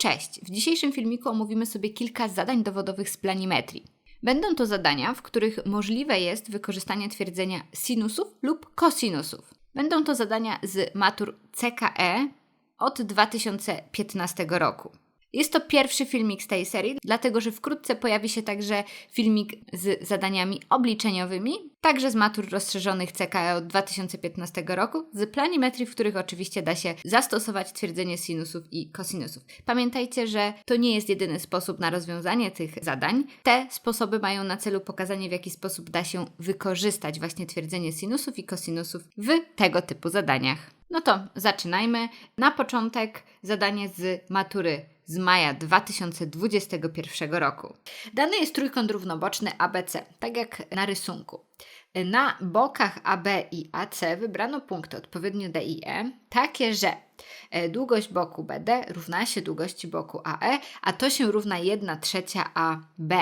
Cześć! W dzisiejszym filmiku omówimy sobie kilka zadań dowodowych z planimetrii. Będą to zadania, w których możliwe jest wykorzystanie twierdzenia sinusów lub kosinusów. Będą to zadania z matur CKE od 2015 roku. Jest to pierwszy filmik z tej serii, dlatego że wkrótce pojawi się także filmik z zadaniami obliczeniowymi, także z matur rozszerzonych CKE od 2015 roku, z planimetrii, w których oczywiście da się zastosować twierdzenie sinusów i kosinusów. Pamiętajcie, że to nie jest jedyny sposób na rozwiązanie tych zadań. Te sposoby mają na celu pokazanie, w jaki sposób da się wykorzystać właśnie twierdzenie sinusów i kosinusów w tego typu zadaniach. No to zaczynajmy. Na początek zadanie z matury z maja 2021 roku. Dany jest trójkąt równoboczny ABC, tak jak na rysunku. Na bokach AB i AC wybrano punkty odpowiednio D i E, takie, że e, długość boku BD równa się długości boku AE, a to się równa 1 trzecia AB.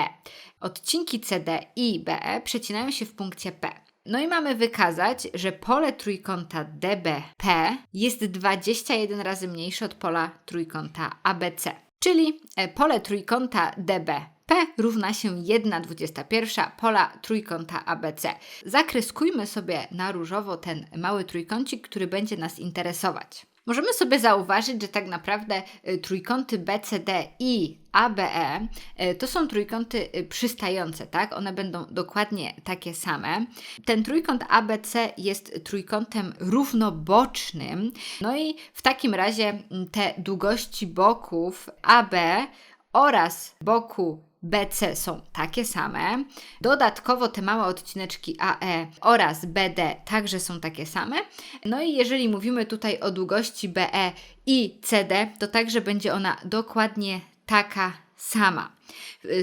Odcinki CD i BE przecinają się w punkcie P. No i mamy wykazać, że pole trójkąta DBP jest 21 razy mniejsze od pola trójkąta ABC. Czyli e, pole trójkąta DBP równa się 1,21 pola trójkąta ABC. Zakryskujmy sobie na różowo ten mały trójkącik, który będzie nas interesować. Możemy sobie zauważyć, że tak naprawdę y, trójkąty BCD i ABE y, to są trójkąty y, przystające, tak? One będą dokładnie takie same. Ten trójkąt ABC jest trójkątem równobocznym. No i w takim razie mm, te długości boków AB oraz boku BC są takie same. Dodatkowo te małe odcineczki AE oraz BD także są takie same. No i jeżeli mówimy tutaj o długości BE i CD, to także będzie ona dokładnie taka sama.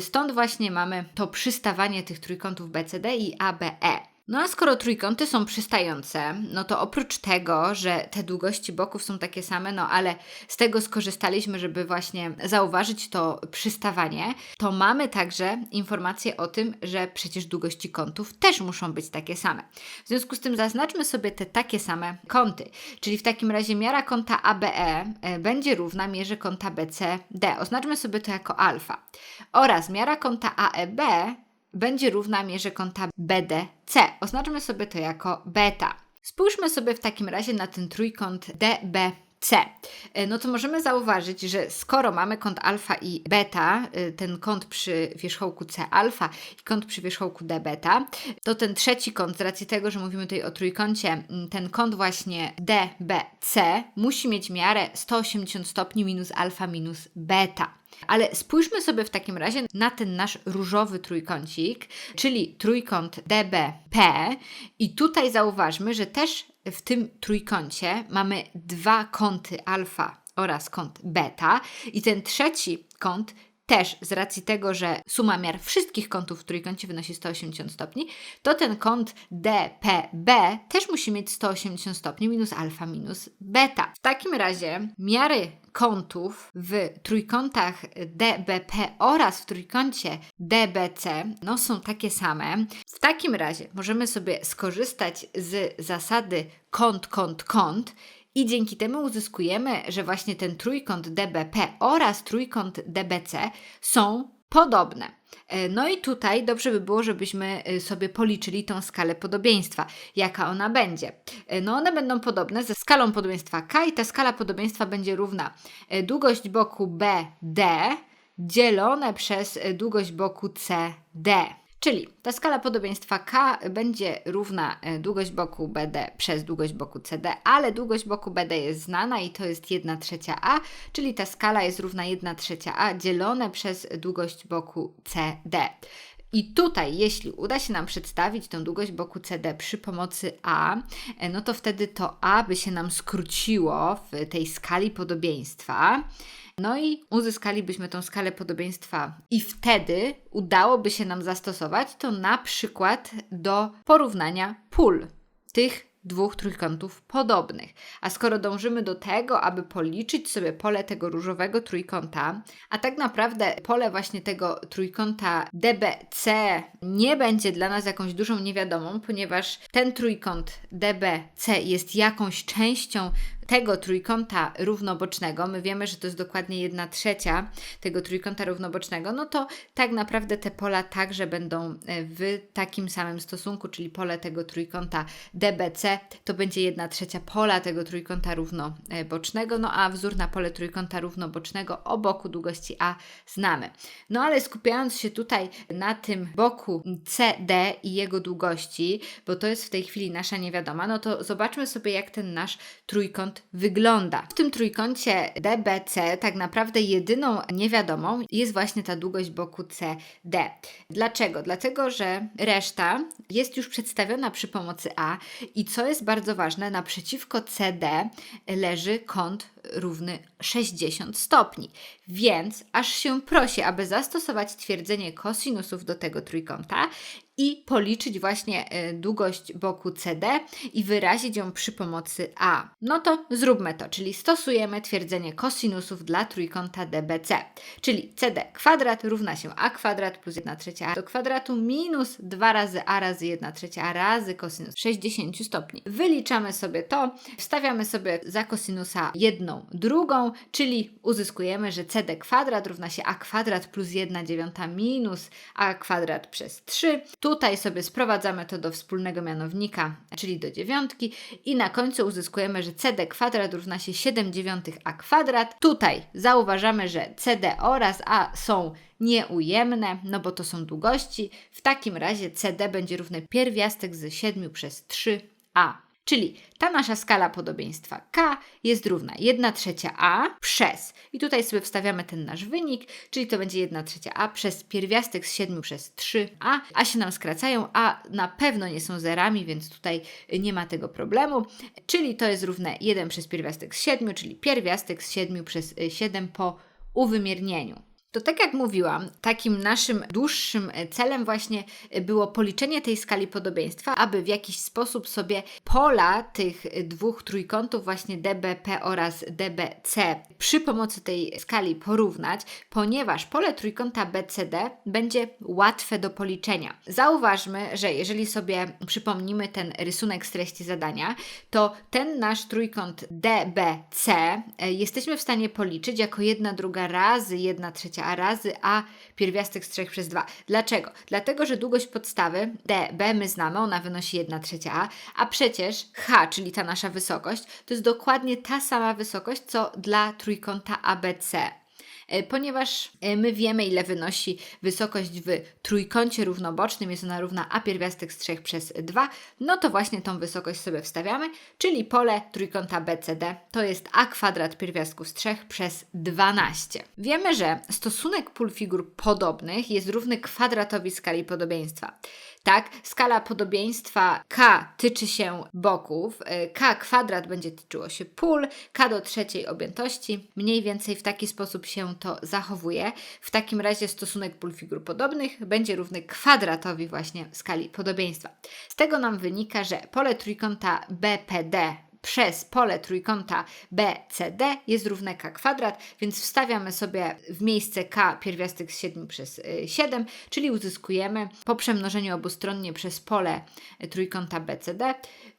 Stąd właśnie mamy to przystawanie tych trójkątów BCD i ABE. No a skoro trójkąty są przystające, no to oprócz tego, że te długości boków są takie same, no ale z tego skorzystaliśmy, żeby właśnie zauważyć to przystawanie, to mamy także informację o tym, że przecież długości kątów też muszą być takie same. W związku z tym zaznaczmy sobie te takie same kąty, czyli w takim razie miara kąta ABE e, będzie równa mierze kąta BCD. Oznaczmy sobie to jako alfa. Oraz miara kąta AEB będzie równa mierze kąta BDC. Oznaczmy sobie to jako beta. Spójrzmy sobie w takim razie na ten trójkąt DBC. E, no to możemy zauważyć, że skoro mamy kąt alfa i beta, e, ten kąt przy wierzchołku C alfa i kąt przy wierzchołku D beta, to ten trzeci kąt, z racji tego, że mówimy tutaj o trójkącie, ten kąt właśnie DBC musi mieć miarę 180 stopni minus alfa minus beta. Ale spójrzmy sobie w takim razie na ten nasz różowy trójkącik, czyli trójkąt DBP i tutaj zauważmy, że też w tym trójkącie mamy dwa kąty alfa oraz kąt beta i ten trzeci kąt też z racji tego, że suma miar wszystkich kątów w trójkącie wynosi 180 stopni, to ten kąt DPB też musi mieć 180 stopni minus alfa minus beta. W takim razie miary kątów w trójkątach DBP oraz w trójkącie DBC no, są takie same. W takim razie możemy sobie skorzystać z zasady kąt, kąt, kąt i dzięki temu uzyskujemy, że właśnie ten trójkąt DBP oraz trójkąt DBC są podobne. E, no i tutaj dobrze by było, żebyśmy e, sobie policzyli tą skalę podobieństwa. Jaka ona będzie? E, no one będą podobne ze skalą podobieństwa K i ta skala podobieństwa będzie równa długość boku BD dzielone przez długość boku CD. Czyli ta skala podobieństwa K będzie równa e, długość boku BD przez długość boku CD, ale długość boku BD jest znana i to jest 1 trzecia A, czyli ta skala jest równa 1 trzecia A dzielone przez długość boku CD. I tutaj, jeśli uda się nam przedstawić tę długość boku CD przy pomocy A, e, no to wtedy to A by się nam skróciło w tej skali podobieństwa. No i uzyskalibyśmy tą skalę podobieństwa, i wtedy udałoby się nam zastosować to na przykład do porównania pól tych dwóch trójkątów podobnych. A skoro dążymy do tego, aby policzyć sobie pole tego różowego trójkąta, a tak naprawdę pole właśnie tego trójkąta DBC nie będzie dla nas jakąś dużą niewiadomą, ponieważ ten trójkąt DBC jest jakąś częścią tego trójkąta równobocznego, my wiemy, że to jest dokładnie 1 trzecia tego trójkąta równobocznego, no to tak naprawdę te pola także będą e, w takim samym stosunku, czyli pole tego trójkąta DBC to będzie 1 trzecia pola tego trójkąta równobocznego, no a wzór na pole trójkąta równobocznego o boku długości A znamy. No ale skupiając się tutaj na tym boku CD i jego długości, bo to jest w tej chwili nasza niewiadoma, no to zobaczmy sobie, jak ten nasz trójkąt wygląda. W tym trójkącie DBC tak naprawdę jedyną niewiadomą jest właśnie ta długość boku CD. Dlaczego? Dlatego, że reszta jest już przedstawiona przy pomocy A i co jest bardzo ważne, naprzeciwko CD leży kąt równy 60 stopni. Więc aż się prosi, aby zastosować twierdzenie kosinusów do tego trójkąta i policzyć właśnie e, długość boku CD i wyrazić ją przy pomocy A. No to zróbmy to, czyli stosujemy twierdzenie kosinusów dla trójkąta DBC, czyli CD kwadrat równa się A kwadrat plus 1 trzecia A do kwadratu minus 2 razy A razy 1 trzecia A razy kosinus 60 stopni. Wyliczamy sobie to, wstawiamy sobie za kosinusa jedną drugą, czyli uzyskujemy, że CD kwadrat równa się A kwadrat plus 1 dziewiąta minus A kwadrat przez 3. Tutaj sobie sprowadzamy to do wspólnego mianownika, czyli do dziewiątki i na końcu uzyskujemy, że CD kwadrat równa się 7 dziewiątych A kwadrat. Tutaj zauważamy, że CD oraz A są nieujemne, no bo to są długości. W takim razie CD będzie równy pierwiastek z 7 przez 3A. Czyli ta nasza skala podobieństwa K jest równa 1 trzecia A przez, i tutaj sobie wstawiamy ten nasz wynik, czyli to będzie 1 trzecia A przez pierwiastek z 7 przez 3A. A się nam skracają, a na pewno nie są zerami, więc tutaj nie ma tego problemu. Czyli to jest równe 1 przez pierwiastek z 7, czyli pierwiastek z 7 przez 7 po uwymiernieniu. To tak jak mówiłam, takim naszym dłuższym e, celem właśnie e, było policzenie tej skali podobieństwa, aby w jakiś sposób sobie pola tych e, dwóch trójkątów, właśnie DBP oraz DBC, przy pomocy tej skali porównać, ponieważ pole trójkąta BCD będzie łatwe do policzenia. Zauważmy, że jeżeli sobie przypomnimy ten rysunek z treści zadania, to ten nasz trójkąt DBC jesteśmy w stanie policzyć jako jedna druga razy jedna trzecia a razy a pierwiastek z 3 przez 2. Dlaczego? Dlatego, że długość podstawy db my znamy, ona wynosi 1 trzecia a, a przecież h, czyli ta nasza wysokość, to jest dokładnie ta sama wysokość, co dla trójkąta ABC. E, ponieważ e, my wiemy, ile wynosi wysokość w trójkącie równobocznym, jest ona równa a pierwiastek z 3 przez 2, no to właśnie tą wysokość sobie wstawiamy, czyli pole trójkąta BCD to jest a kwadrat pierwiastków z 3 przez 12. Wiemy, że stosunek pól figur podobnych jest równy kwadratowi skali podobieństwa tak? Skala podobieństwa K tyczy się boków, y, K kwadrat będzie tyczyło się pól, K do trzeciej objętości. Mniej więcej w taki sposób się to zachowuje. W takim razie stosunek pól figur podobnych będzie równy kwadratowi właśnie skali podobieństwa. Z tego nam wynika, że pole trójkąta BPD przez pole trójkąta BCD jest równe k kwadrat, więc wstawiamy sobie w miejsce k pierwiastek z 7 przez 7, y, czyli uzyskujemy po przemnożeniu obustronnie przez pole trójkąta BCD,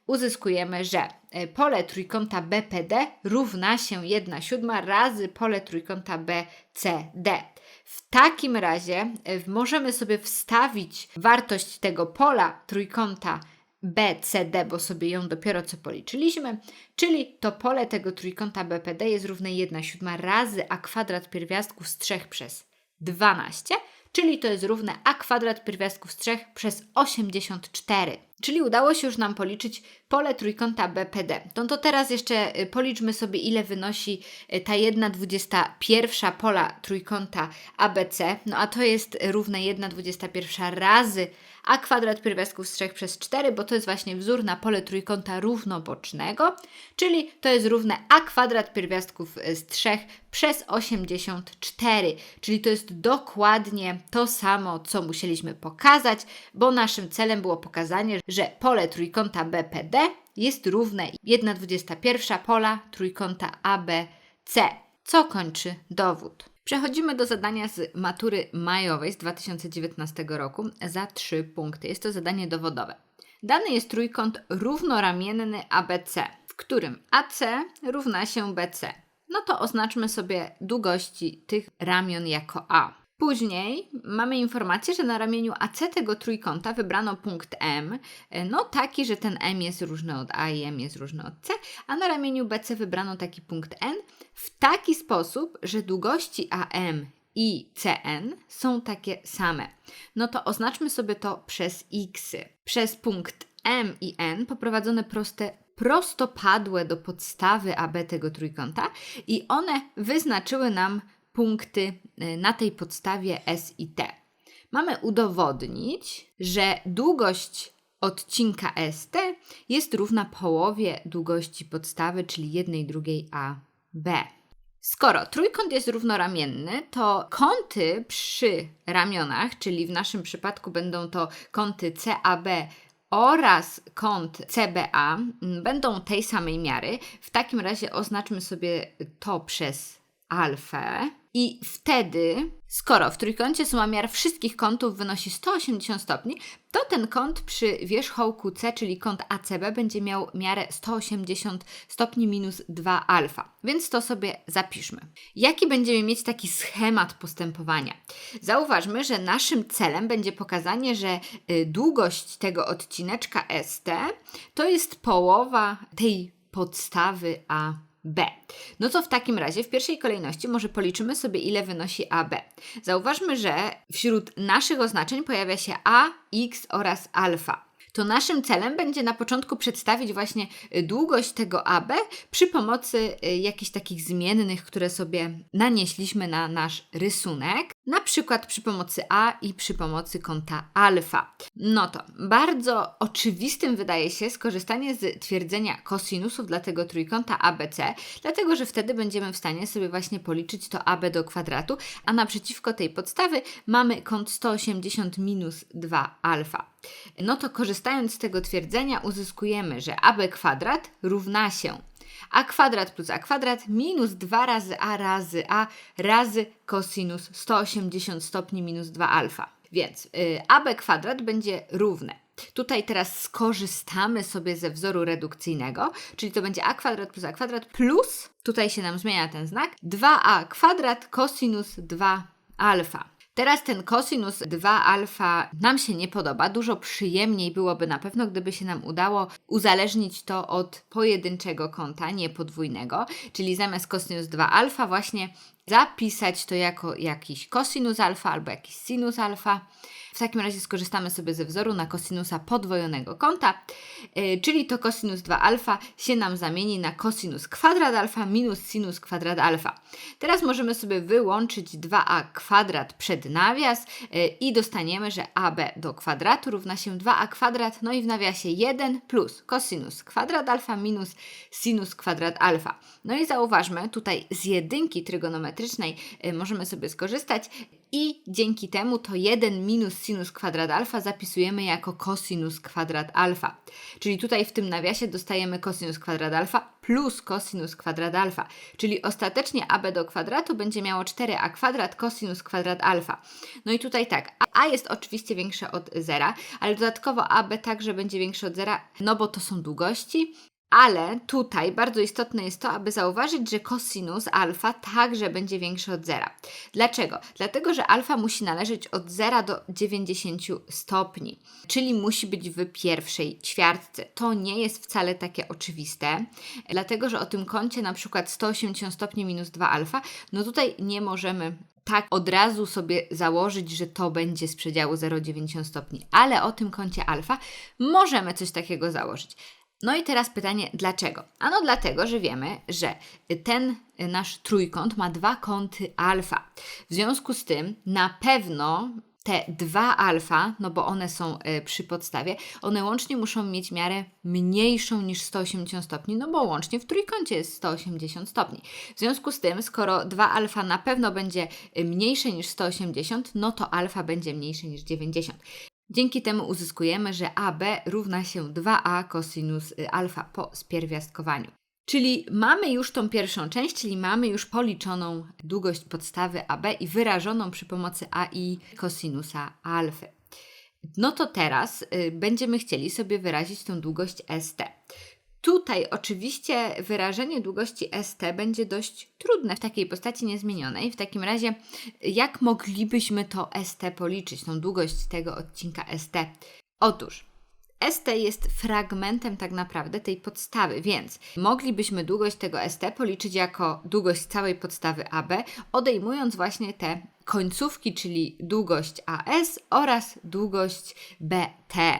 uzyskujemy, że y, pole trójkąta BPD równa się 1 siódma razy pole trójkąta BCD. W takim razie y, możemy sobie wstawić wartość tego pola trójkąta BCD, bo sobie ją dopiero co policzyliśmy, czyli to pole tego trójkąta BPD jest równe 1 siódma razy a kwadrat pierwiastków z 3 przez 12, czyli to jest równe a kwadrat pierwiastków z 3 przez 84. Czyli udało się już nam policzyć pole trójkąta BPD. No to teraz jeszcze y, policzmy sobie, ile wynosi y, ta 1,21 pola trójkąta ABC. No a to jest równe 1,21 razy a kwadrat pierwiastków z 3 przez 4, bo to jest właśnie wzór na pole trójkąta równobocznego, czyli to jest równe a kwadrat pierwiastków z 3 przez 84, czyli to jest dokładnie to samo, co musieliśmy pokazać, bo naszym celem było pokazanie, że pole trójkąta BPD jest równe 1,21 pola trójkąta ABC, co kończy dowód. Przechodzimy do zadania z matury majowej z 2019 roku za 3 punkty. Jest to zadanie dowodowe. Dany jest trójkąt równoramienny ABC którym AC równa się BC. No to oznaczmy sobie długości tych ramion jako A. Później mamy informację, że na ramieniu AC tego trójkąta wybrano punkt M, no taki, że ten M jest różny od A i M jest różny od C, a na ramieniu BC wybrano taki punkt N w taki sposób, że długości AM i CN są takie same. No to oznaczmy sobie to przez X. Przez punkt M i N poprowadzone proste prostopadłe do podstawy AB tego trójkąta i one wyznaczyły nam punkty y, na tej podstawie S i T. Mamy udowodnić, że długość odcinka ST jest równa połowie długości podstawy, czyli jednej drugiej AB. Skoro trójkąt jest równoramienny, to kąty przy ramionach, czyli w naszym przypadku będą to kąty CAB oraz kąt CBA, będą tej samej miary. W takim razie oznaczmy sobie to przez alfę. I wtedy, skoro w trójkącie suma miar wszystkich kątów wynosi 180 stopni, to ten kąt przy wierzchołku C, czyli kąt ACB, będzie miał miarę 180 stopni minus 2 alfa. Więc to sobie zapiszmy. Jaki będziemy mieć taki schemat postępowania? Zauważmy, że naszym celem będzie pokazanie, że y, długość tego odcineczka ST to jest połowa tej podstawy A B. No to w takim razie w pierwszej kolejności może policzymy sobie ile wynosi AB. Zauważmy, że wśród naszych oznaczeń pojawia się A, X oraz alfa to naszym celem będzie na początku przedstawić właśnie y, długość tego AB przy pomocy y, jakichś takich zmiennych, które sobie nanieśliśmy na nasz rysunek, na przykład przy pomocy A i przy pomocy kąta alfa. No to bardzo oczywistym wydaje się skorzystanie z twierdzenia kosinusów dla tego trójkąta ABC, dlatego że wtedy będziemy w stanie sobie właśnie policzyć to AB do kwadratu, a naprzeciwko tej podstawy mamy kąt 180 minus 2 alfa. No to korzystając z tego twierdzenia uzyskujemy, że AB kwadrat równa się a kwadrat plus a kwadrat minus 2 razy a razy a razy kosinus 180 stopni minus 2 alfa. Więc y, AB kwadrat będzie równe. Tutaj teraz skorzystamy sobie ze wzoru redukcyjnego, czyli to będzie a kwadrat plus a kwadrat plus, tutaj się nam zmienia ten znak, 2a kwadrat kosinus 2 alfa. Teraz ten kosinus 2 alfa nam się nie podoba. Dużo przyjemniej byłoby na pewno, gdyby się nam udało uzależnić to od pojedynczego kąta, nie podwójnego, czyli zamiast kosinus 2 alfa właśnie zapisać to jako jakiś kosinus alfa albo jakiś sinus alfa. W takim razie skorzystamy sobie ze wzoru na kosinusa podwojonego kąta, yy, czyli to kosinus 2 alfa się nam zamieni na kosinus kwadrat alfa minus sinus kwadrat alfa. Teraz możemy sobie wyłączyć 2a kwadrat przed nawias yy, i dostaniemy, że ab do kwadratu równa się 2a kwadrat, no i w nawiasie 1 plus kosinus kwadrat alfa minus sinus kwadrat alfa. No i zauważmy, tutaj z jedynki trygonometrycznej yy, możemy sobie skorzystać i dzięki temu to 1 minus sinus kwadrat alfa zapisujemy jako cosinus kwadrat alfa. Czyli tutaj w tym nawiasie dostajemy cosinus kwadrat alfa plus cosinus kwadrat alfa. Czyli ostatecznie AB do kwadratu będzie miało 4a kwadrat cosinus kwadrat alfa. No i tutaj tak, a jest oczywiście większe od zera, ale dodatkowo AB także będzie większe od zera, no bo to są długości, ale tutaj bardzo istotne jest to, aby zauważyć, że cosinus alfa także będzie większy od zera. Dlaczego? Dlatego, że alfa musi należeć od 0 do 90 stopni, czyli musi być w pierwszej ćwiartce. To nie jest wcale takie oczywiste, dlatego, że o tym kącie na przykład 180 stopni minus 2 alfa, no tutaj nie możemy tak od razu sobie założyć, że to będzie z przedziału 0,90 stopni, ale o tym kącie alfa możemy coś takiego założyć. No i teraz pytanie, dlaczego? Ano dlatego, że wiemy, że ten nasz trójkąt ma dwa kąty alfa. W związku z tym na pewno te dwa alfa, no bo one są y, przy podstawie, one łącznie muszą mieć miarę mniejszą niż 180 stopni, no bo łącznie w trójkącie jest 180 stopni. W związku z tym, skoro 2 alfa na pewno będzie y, mniejsze niż 180, no to alfa będzie mniejsze niż 90. Dzięki temu uzyskujemy, że AB równa się 2a cosinus y, alfa po spierwiastkowaniu. Czyli mamy już tą pierwszą część, czyli mamy już policzoną długość podstawy AB i wyrażoną przy pomocy AI kosinusa alfy. No to teraz y, będziemy chcieli sobie wyrazić tą długość ST. Tutaj oczywiście wyrażenie długości ST będzie dość trudne w takiej postaci niezmienionej. W takim razie, jak moglibyśmy to ST policzyć, tą długość tego odcinka ST? Otóż ST jest fragmentem tak naprawdę tej podstawy, więc moglibyśmy długość tego ST policzyć jako długość całej podstawy AB, odejmując właśnie te końcówki, czyli długość AS oraz długość BT.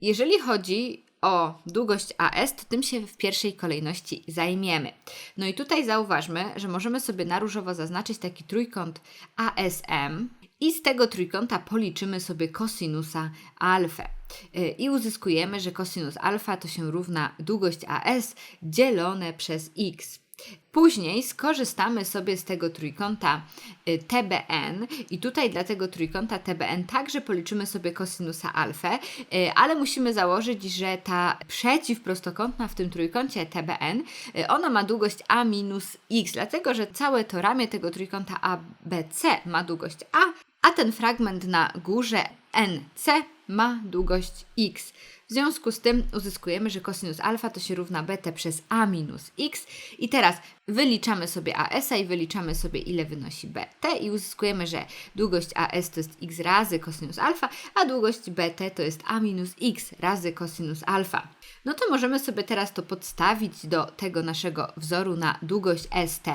Jeżeli chodzi o długość AS, to tym się w pierwszej kolejności zajmiemy. No i tutaj zauważmy, że możemy sobie na różowo zaznaczyć taki trójkąt ASM i z tego trójkąta policzymy sobie kosinusa alfa. Y, I uzyskujemy, że kosinus alfa to się równa długość AS dzielone przez x. Później skorzystamy sobie z tego trójkąta y, TBN i tutaj dla tego trójkąta TBN także policzymy sobie kosinusa alfę, y, ale musimy założyć, że ta przeciwprostokątna w tym trójkącie TBN, y, ona ma długość A minus X, dlatego że całe to ramię tego trójkąta ABC ma długość A, a ten fragment na górze NC ma długość X. W związku z tym uzyskujemy, że kosinus alfa to się równa bt przez a minus x. I teraz wyliczamy sobie AS i wyliczamy sobie ile wynosi bt i uzyskujemy, że długość AS to jest x razy kosinus alfa, a długość bt to jest a minus x razy kosinus alfa. No to możemy sobie teraz to podstawić do tego naszego wzoru na długość ST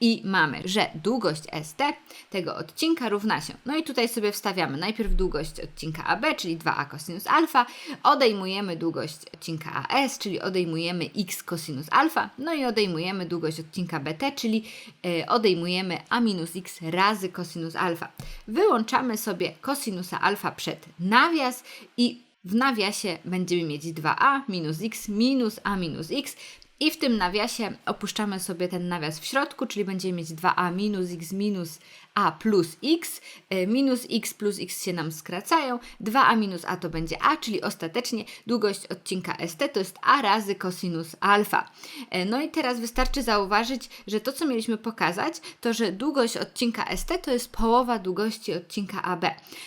i mamy, że długość ST tego odcinka równa się. No i tutaj sobie wstawiamy najpierw długość odcinka AB, czyli 2a cosinus alfa, odejmujemy długość odcinka AS, czyli odejmujemy x cosinus alfa, no i odejmujemy długość odcinka BT, czyli yy, odejmujemy a minus x razy cosinus alfa. Wyłączamy sobie cosinusa alfa przed nawias i w nawiasie będziemy mieć 2a minus x minus a minus x. I w tym nawiasie opuszczamy sobie ten nawias w środku, czyli będziemy mieć 2a minus x minus a plus x, e, minus x plus x się nam skracają, 2a minus a to będzie a, czyli ostatecznie długość odcinka ST to jest a razy cosinus alfa. E, no i teraz wystarczy zauważyć, że to co mieliśmy pokazać, to że długość odcinka ST to jest połowa długości odcinka AB.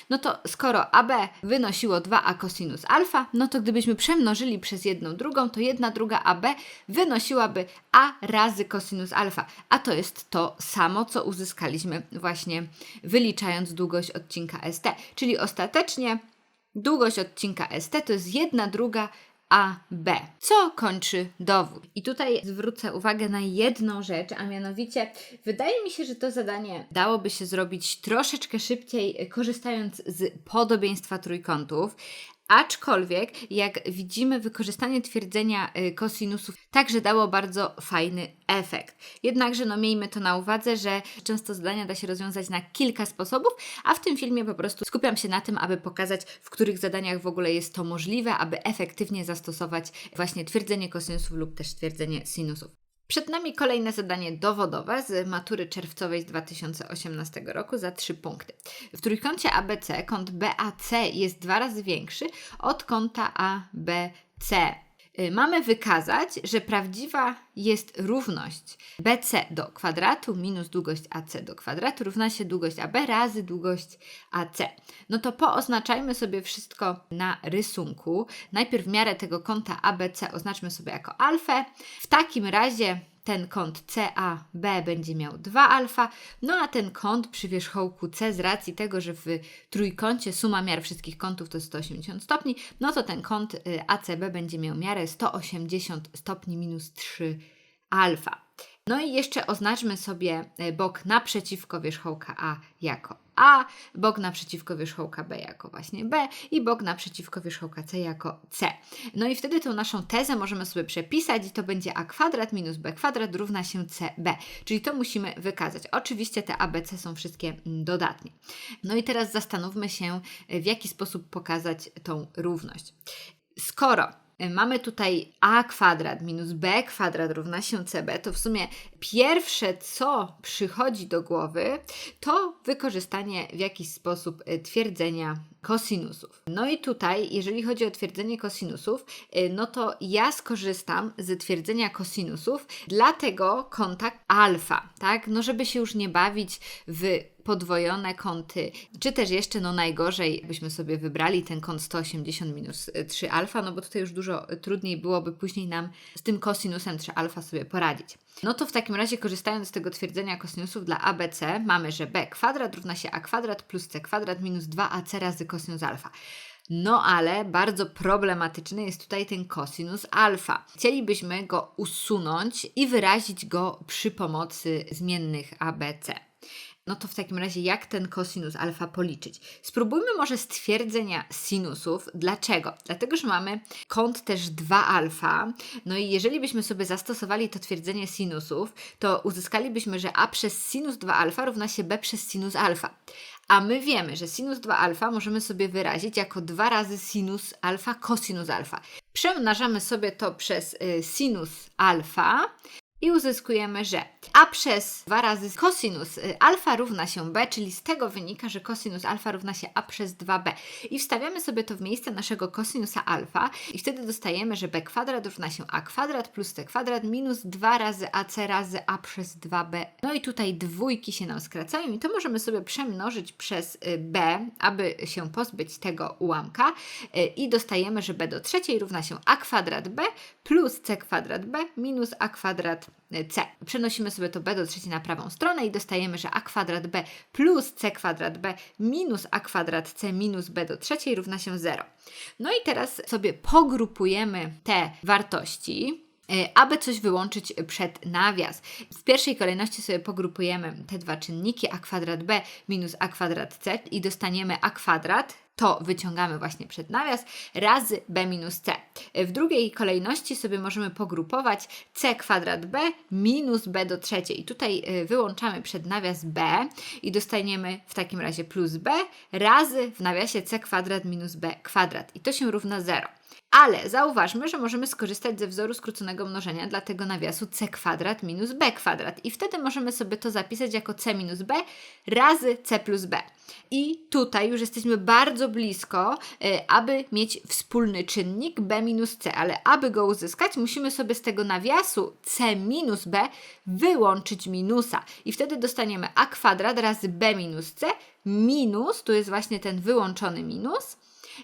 No to skoro AB wynosiło 2a cosinus alfa, no to gdybyśmy przemnożyli przez jedną drugą, to jedna druga AB wynosiłaby a razy cosinus alfa, a to jest to samo, co uzyskaliśmy właśnie właśnie wyliczając długość odcinka ST. Czyli ostatecznie długość odcinka ST to jest jedna druga AB, co kończy dowód. I tutaj zwrócę uwagę na jedną rzecz, a mianowicie wydaje mi się, że to zadanie dałoby się zrobić troszeczkę szybciej, korzystając z podobieństwa trójkątów, Aczkolwiek, jak widzimy, wykorzystanie twierdzenia kosinusów y, także dało bardzo fajny efekt. Jednakże no, miejmy to na uwadze, że często zadania da się rozwiązać na kilka sposobów, a w tym filmie po prostu skupiam się na tym, aby pokazać, w których zadaniach w ogóle jest to możliwe, aby efektywnie zastosować właśnie twierdzenie kosinusów lub też twierdzenie sinusów. Przed nami kolejne zadanie dowodowe z matury czerwcowej z 2018 roku za 3 punkty. W trójkącie ABC kąt BAC jest dwa razy większy od kąta ABC. Y, mamy wykazać, że prawdziwa jest równość BC do kwadratu minus długość AC do kwadratu równa się długość AB razy długość AC. No to pooznaczajmy sobie wszystko na rysunku. Najpierw miarę tego kąta ABC oznaczmy sobie jako alfę. W takim razie ten kąt CAB będzie miał 2 alfa, no a ten kąt przy wierzchołku C z racji tego, że w trójkącie suma miar wszystkich kątów to jest 180 stopni, no to ten kąt y, ACB będzie miał miarę 180 stopni minus 3 alfa. No i jeszcze oznaczmy sobie y, bok naprzeciwko wierzchołka A jako a, bok naprzeciwko wierzchołka B jako właśnie B i bok naprzeciwko wierzchołka C jako C. No i wtedy tą naszą tezę możemy sobie przepisać i to będzie a kwadrat minus b kwadrat równa się cb, czyli to musimy wykazać. Oczywiście te ABC są wszystkie mm, dodatnie. No i teraz zastanówmy się, w jaki sposób pokazać tą równość. Skoro Y, mamy tutaj a kwadrat minus b kwadrat równa się cb, to w sumie pierwsze, co przychodzi do głowy, to wykorzystanie w jakiś sposób y, twierdzenia kosinusów. No i tutaj, jeżeli chodzi o twierdzenie kosinusów, y, no to ja skorzystam z twierdzenia kosinusów dla tego kąta alfa, tak? No żeby się już nie bawić w podwojone kąty, czy też jeszcze no najgorzej byśmy sobie wybrali ten kąt 180 minus 3 alfa, no bo tutaj już dużo trudniej byłoby później nam z tym kosinusem 3 alfa sobie poradzić. No to w takim razie korzystając z tego twierdzenia kosinusów dla ABC mamy, że b kwadrat równa się a kwadrat plus c kwadrat minus 2ac razy kosinus alfa. No ale bardzo problematyczny jest tutaj ten kosinus alfa. Chcielibyśmy go usunąć i wyrazić go przy pomocy zmiennych ABC. No to w takim razie jak ten kosinus alfa policzyć? Spróbujmy może stwierdzenia sinusów. Dlaczego? Dlatego, że mamy kąt też 2 alfa. No i jeżeli byśmy sobie zastosowali to twierdzenie sinusów, to uzyskalibyśmy, że a przez sinus 2 alfa równa się b przez sinus alfa. A my wiemy, że sinus 2 alfa możemy sobie wyrazić jako 2 razy sinus alfa cosinus alfa. Przemnażamy sobie to przez y, sinus alfa i uzyskujemy, że a przez 2 razy cosinus y, alfa równa się b, czyli z tego wynika, że cosinus alfa równa się a przez 2b. I wstawiamy sobie to w miejsce naszego cosinusa alfa i wtedy dostajemy, że b kwadrat równa się a kwadrat plus c kwadrat minus 2 razy ac razy a przez 2b. No i tutaj dwójki się nam skracają i to możemy sobie przemnożyć przez y, b, aby się pozbyć tego ułamka y, i dostajemy, że b do trzeciej równa się a kwadrat b plus c kwadrat b minus a kwadrat c. Przenosimy sobie to b do trzeciej na prawą stronę i dostajemy, że a kwadrat b plus c kwadrat b minus a kwadrat c minus b do trzeciej równa się 0. No i teraz sobie pogrupujemy te wartości e, aby coś wyłączyć przed nawias. W pierwszej kolejności sobie pogrupujemy te dwa czynniki a kwadrat b minus a kwadrat c i dostaniemy a kwadrat to wyciągamy właśnie przed nawias, razy b minus c. W drugiej kolejności sobie możemy pogrupować c kwadrat b minus b do trzeciej. I tutaj y, wyłączamy przed nawias b i dostaniemy w takim razie plus b razy w nawiasie c kwadrat minus b kwadrat. I to się równa 0. Ale zauważmy, że możemy skorzystać ze wzoru skróconego mnożenia dla tego nawiasu c kwadrat minus b kwadrat. I wtedy możemy sobie to zapisać jako c minus b razy c plus b. I tutaj już jesteśmy bardzo blisko, y, aby mieć wspólny czynnik b minus c, ale aby go uzyskać, musimy sobie z tego nawiasu c minus b wyłączyć minusa. I wtedy dostaniemy a kwadrat razy b minus c minus, tu jest właśnie ten wyłączony minus,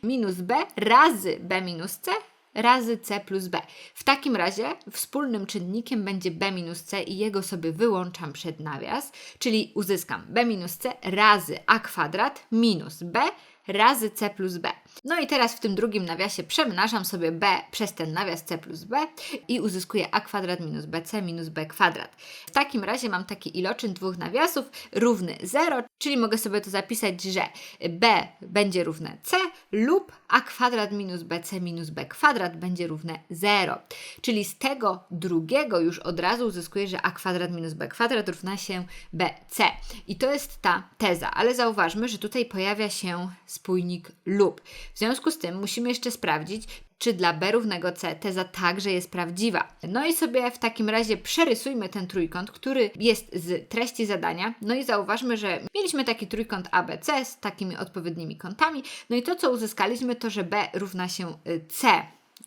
minus b razy b minus c razy c plus b. W takim razie wspólnym czynnikiem będzie b minus c i jego sobie wyłączam przed nawias, czyli uzyskam b minus c razy a kwadrat minus b razy c plus b. No i teraz w tym drugim nawiasie przemnażam sobie b przez ten nawias c plus b i uzyskuję a kwadrat minus bc minus b kwadrat. W takim razie mam taki iloczyn dwóch nawiasów równy 0, czyli mogę sobie to zapisać, że b będzie równe c lub a kwadrat minus bc minus b kwadrat będzie równe 0. Czyli z tego drugiego już od razu uzyskuję, że a kwadrat minus b kwadrat równa się bc. I to jest ta teza, ale zauważmy, że tutaj pojawia się spójnik lub. W związku z tym musimy jeszcze sprawdzić, czy dla b równego c teza także jest prawdziwa. No i sobie w takim razie przerysujmy ten trójkąt, który jest z treści zadania. No i zauważmy, że mieliśmy taki trójkąt ABC z takimi odpowiednimi kątami. No i to, co uzyskaliśmy, to że b równa się y, c.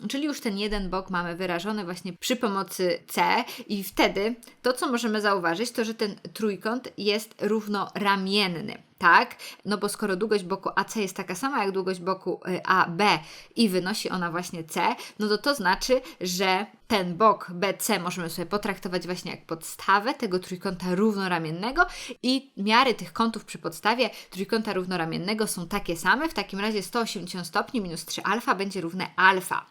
Czyli już ten jeden bok mamy wyrażony właśnie przy pomocy C i wtedy to, co możemy zauważyć, to, że ten trójkąt jest równoramienny tak? No bo skoro długość boku AC jest taka sama jak długość boku y, AB i wynosi ona właśnie C, no to to znaczy, że ten bok BC możemy sobie potraktować właśnie jak podstawę tego trójkąta równoramiennego i miary tych kątów przy podstawie trójkąta równoramiennego są takie same. W takim razie 180 stopni minus 3 alfa będzie równe alfa.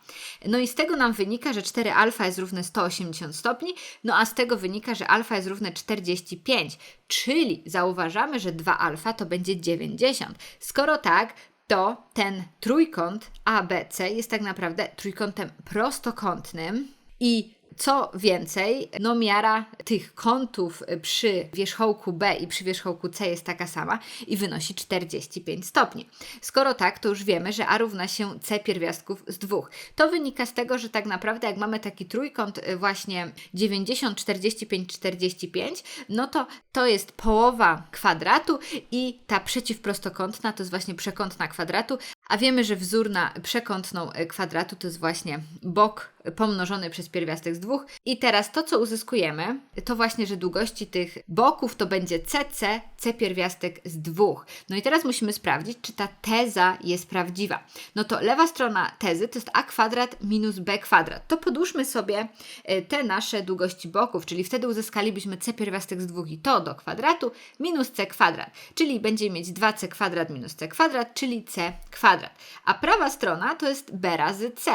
No i z tego nam wynika, że 4 alfa jest równe 180 stopni, no a z tego wynika, że alfa jest równe 45, czyli zauważamy, że 2 alfa to będzie 90. Skoro tak, to ten trójkąt ABC jest tak naprawdę trójkątem prostokątnym i Co więcej, no miara tych kątów przy wierzchołku B i przy wierzchołku C jest taka sama i wynosi 45 stopni. Skoro tak, to już wiemy, że A równa się C pierwiastków z dwóch. To wynika z tego, że tak naprawdę jak mamy taki trójkąt y, właśnie 90, 45, 45, no to to jest połowa kwadratu i ta przeciwprostokątna to jest właśnie przekątna kwadratu, a wiemy, że wzór na przekątną y, kwadratu to jest właśnie bok pomnożony przez pierwiastek z dwóch. I teraz to, co uzyskujemy, to właśnie, że długości tych boków to będzie CC, C pierwiastek z dwóch. No i teraz musimy sprawdzić, czy ta teza jest prawdziwa. No to lewa strona tezy to jest a kwadrat minus b kwadrat. To podłóżmy sobie y, te nasze długości boków, czyli wtedy uzyskalibyśmy c pierwiastek z dwóch i to do kwadratu minus c kwadrat, czyli będziemy mieć 2c kwadrat minus c kwadrat, czyli c kwadrat. A prawa strona to jest b razy c.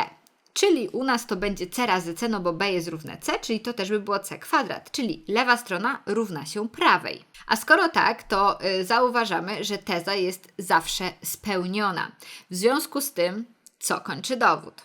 Czyli u nas to będzie c razy c, no bo b jest równe c, czyli to też by było c kwadrat, czyli lewa strona równa się prawej. A skoro tak, to y, zauważamy, że teza jest zawsze spełniona. W związku z tym, co kończy dowód?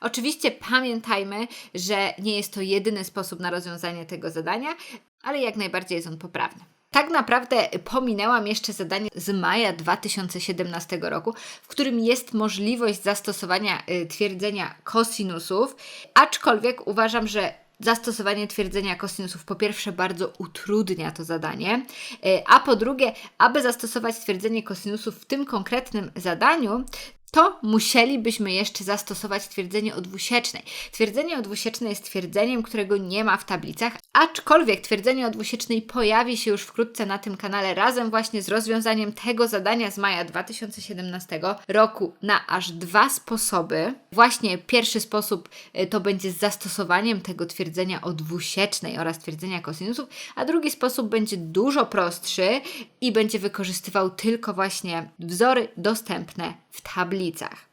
Oczywiście pamiętajmy, że nie jest to jedyny sposób na rozwiązanie tego zadania, ale jak najbardziej jest on poprawny. Tak naprawdę pominęłam jeszcze zadanie z maja 2017 roku, w którym jest możliwość zastosowania y, twierdzenia kosinusów, aczkolwiek uważam, że zastosowanie twierdzenia kosinusów po pierwsze bardzo utrudnia to zadanie, y, a po drugie, aby zastosować twierdzenie kosinusów w tym konkretnym zadaniu, to musielibyśmy jeszcze zastosować twierdzenie o dwusiecznej. Twierdzenie o dwusiecznej jest twierdzeniem, którego nie ma w tablicach, aczkolwiek twierdzenie o dwusiecznej pojawi się już wkrótce na tym kanale razem właśnie z rozwiązaniem tego zadania z maja 2017 roku na aż dwa sposoby. Właśnie pierwszy sposób y, to będzie z zastosowaniem tego twierdzenia o dwusiecznej oraz twierdzenia kosinusów, a drugi sposób będzie dużo prostszy i będzie wykorzystywał tylko właśnie wzory dostępne w tablicach.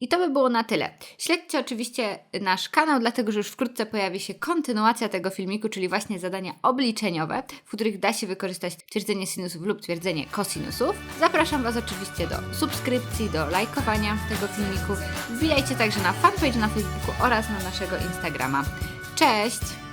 I to by było na tyle. Śledźcie oczywiście nasz kanał, dlatego że już wkrótce pojawi się kontynuacja tego filmiku, czyli właśnie zadania obliczeniowe, w których da się wykorzystać twierdzenie sinusów lub twierdzenie kosinusów. Zapraszam Was oczywiście do subskrypcji, do lajkowania tego filmiku. Wbijajcie także na fanpage na Facebooku oraz na naszego Instagrama. Cześć!